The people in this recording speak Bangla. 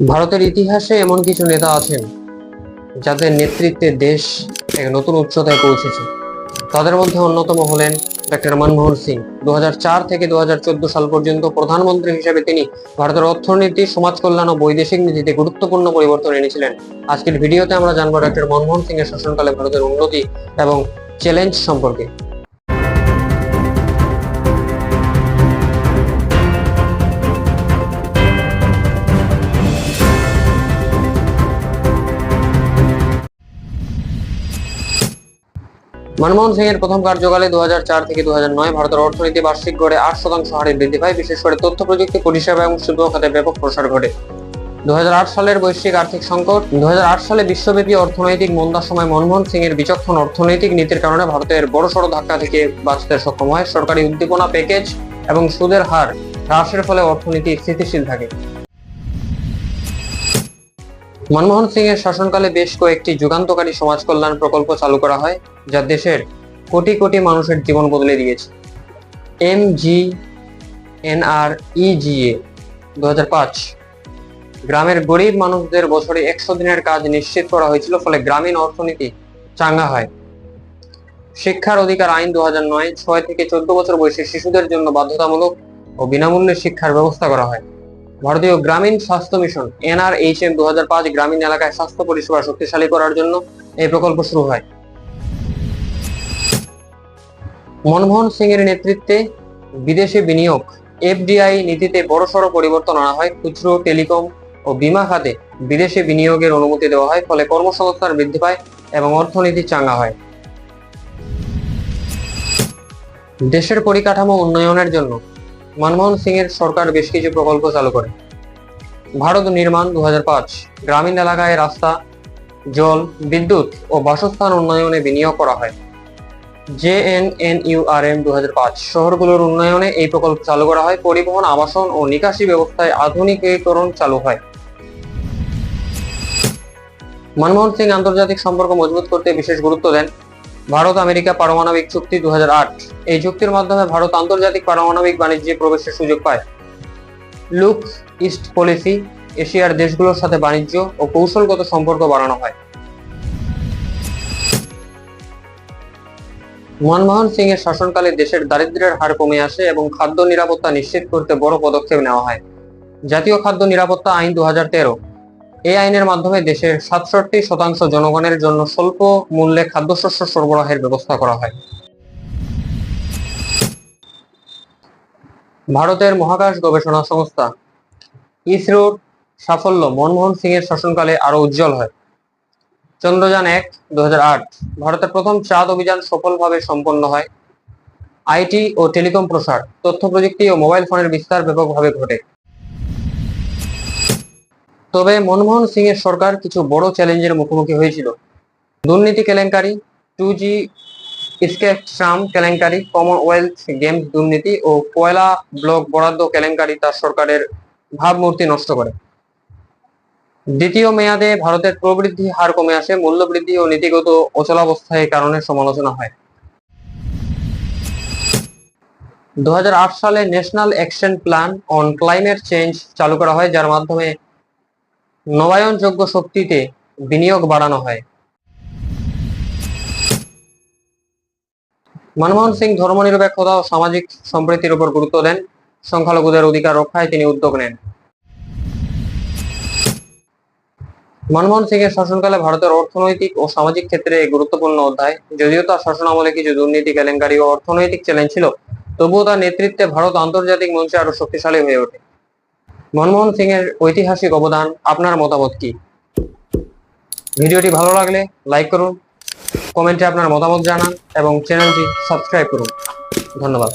ভারতের ইতিহাসে এমন কিছু নেতা আছেন যাদের নেতৃত্বে দেশ এক নতুন উচ্চতায় পৌঁছেছে। তাদের মধ্যে অন্যতম হলেন ডক্টর মনমোহন সিং। দু হাজার চার থেকে দু হাজার চোদ্দ সাল পর্যন্ত প্রধানমন্ত্রী হিসেবে তিনি ভারতের অর্থনীতি সমাজ কল্যাণ ও বৈদেশিক নীতিতে গুরুত্বপূর্ণ পরিবর্তন এনেছিলেন। আজকের ভিডিওতে আমরা জানব ডক্টর মনমোহন সিং এর শাসনকালে ভারতের উন্নতি এবং চ্যালেঞ্জ সম্পর্কে। মনমোহন সিং এর প্রথম কার্যকালে দু হাজার চার থেকে দু হাজার নয় ভারতের অর্থনীতি বার্ষিক গড়ে আট শতাংশ হারে বৃদ্ধি পায়। বিশেষ করে তথ্য প্রযুক্তি, পরিষেবা এবং শিল্প খাতে ব্যাপক প্রসার ঘটে। দু হাজার আট সালের বৈশ্বিক আর্থিক সংকট দু হাজার আট সালে বিশ্বব্যাপী অর্থনৈতিক মন্দার সময় মনমোহন সিং এর বিচক্ষণ অর্থনৈতিক নীতির কারণে ভারতের বড়সড় ধাক্কা থেকে বাঁচতে সক্ষম হয়। সরকারি উদ্দীপনা, প্যাকেজ এবং সুদের হার হ্রাসের ফলে অর্থনীতি স্থিতিশীল থাকে। মনমোহন সিং এর শাসনকালে বেশ কয়েকটি যুগান্তকারী সমাজ কল্যাণ প্রকল্প চালু করা হয়, যা দেশের কোটি কোটি মানুষের জীবন বদলে দিয়েছে। এম জি এন আর ইজিএ দুহাজার পাঁচ। গ্রামের গরিব মানুষদের বছরে একশো দিনের কাজ নিশ্চিত করা হয়েছিল, ফলে গ্রামীণ অর্থনীতি চাঙ্গা হয়। শিক্ষার অধিকার আইন দু নয়, ছয় থেকে চোদ্দ বছর বয়সী শিশুদের জন্য বাধ্যতামূলক ও বিনামূল্যে শিক্ষার ব্যবস্থা করা হয়। ভারতীয় গ্রামীণ স্বাস্থ্য মিশন, এনআরএইচএম দু হাজার পাঁচ গ্রামীণ এলাকায় স্বাস্থ্য পরিষেবা শক্তিশালী করার জন্য এই প্রকল্প শুরু হয়। মনমোহন সিং এর নেতৃত্বে বিদেশি বিনিয়োগ, এফডিআই নীতিতে বড়সড় পরিবর্তন আনা হয়। খুচরো, টেলিকম ও বিমা খাতে বিদেশি বিনিয়োগের অনুমতি দেওয়া হয়, ফলে কর্মসংস্থান বৃদ্ধি পায় এবং অর্থনীতি চাঙ্গা হয়। দেশের পরিকাঠামো উন্নয়নের জন্য মনমোহন সিং এর সরকার বেশ কিছু প্রকল্প চালু করে। ভারত নির্মাণ দু হাজার পাঁচ। গ্রামীণ এলাকায় রাস্তা, জল, বিদ্যুৎ ও বাসস্থান উন্নয়নে বিনিয়োগ করা হয়। জেএনএনইউআরএম দু শহরগুলোর উন্নয়নে এই প্রকল্প চালু করা হয়। পরিবহন, আবাসন ও নিকাশি ব্যবস্থায় আধুনিকীকরণ চালু হয়। মনমোহন সিং আন্তর্জাতিক সম্পর্ক মজবুত করতে বিশেষ গুরুত্ব দেন। ভারত, আমেরিকা পারমাণবিক চুক্তি দু হাজার আট। এই চুক্তির মাধ্যমে ভারত আন্তর্জাতিক পারমাণবিক বাণিজ্যে প্রবেশের সুযোগ পায়। লুক ইস্ট পলিসি, এশিয়ার দেশগুলোর সাথে বাণিজ্য ও কৌশলগত সম্পর্ক বাড়ানো হয়। মনমোহন সিং এর শাসনকালে দেশের দারিদ্র্যের হার কমে আসে এবং খাদ্য নিরাপত্তা নিশ্চিত করতে বড় পদক্ষেপ নেওয়া হয়। জাতীয় খাদ্য নিরাপত্তা আইন দু হাজার তেরো। এই আইনের মাধ্যমে দেশের সাতষট্টি শতাংশ জনগণের জন্য স্বল্প মূল্যে খাদ্যশস্য সরবরাহের ব্যবস্থা করা হয়। ভারতের মহাকাশ গবেষণা সংস্থা ইসরোর সাফল্য মনমোহন সিং এর শাসনকালে আরও উজ্জ্বল হয়। চন্দ্রযান এক দু ভারতের প্রথম চাঁদ অভিযান সফলভাবে সম্পন্ন হয়। আইটি ও টেলিকম প্রসার, তথ্য প্রযুক্তি ও মোবাইল ফোনের বিস্তার ব্যাপকভাবে ঘটে। তবে মনমোহন সিং এর সরকার কিছু বড় চ্যালেঞ্জের মুখোমুখি হয়েছিল। দুর্নীতি কেলেঙ্কারি, টু জি স্কেট্রাম কেলেঙ্কারি, কমনওয়েলথ গেমস দুর্নীতি ও কয়লা ব্লক বরাদ্দ কেলেঙ্কারি তার সরকারের ভাবমূর্তি নষ্ট করে। দ্বিতীয় মেয়াদে ভারতের প্রবৃদ্ধি হার কমে আসে, মূল্যবৃদ্ধি ও নীতিগত অচলাবস্থায় কারণে সমালোচনা হয়। দু হাজার আট সালে national action plan on climate change চালু করা হয়, যার মাধ্যমে নবায়নযোগ্য শক্তিতে বিনিয়োগ বাড়ানো হয়। মনমোহন সিং ধর্মনিরপেক্ষতা ও সামাজিক সম্প্রীতির উপর গুরুত্ব দেন। সংখ্যালঘুদের অধিকার রক্ষায় তিনি উদ্যোগ নেন। মনমোহন সিং এর শাসনকালে ভারতের অর্থনৈতিক ও সামাজিক ক্ষেত্রে গুরুত্বপূর্ণ অধ্যায়। যদিও তার শাসন আমলে কিছু দুর্নীতি, কেলেঙ্কারি ও অর্থনৈতিক চ্যালেঞ্জ ছিল, তবুও তার নেতৃত্বে ভারত আন্তর্জাতিক মঞ্চে আরও শক্তিশালী হয়ে ওঠে। মনমোহন সিং এর ঐতিহাসিক অবদান আপনার মতামত কি? ভিডিওটি ভালো লাগলে লাইক করুন, কমেন্টে আপনার মতামত জানান এবং চ্যানেলটি সাবস্ক্রাইব করুন। ধন্যবাদ।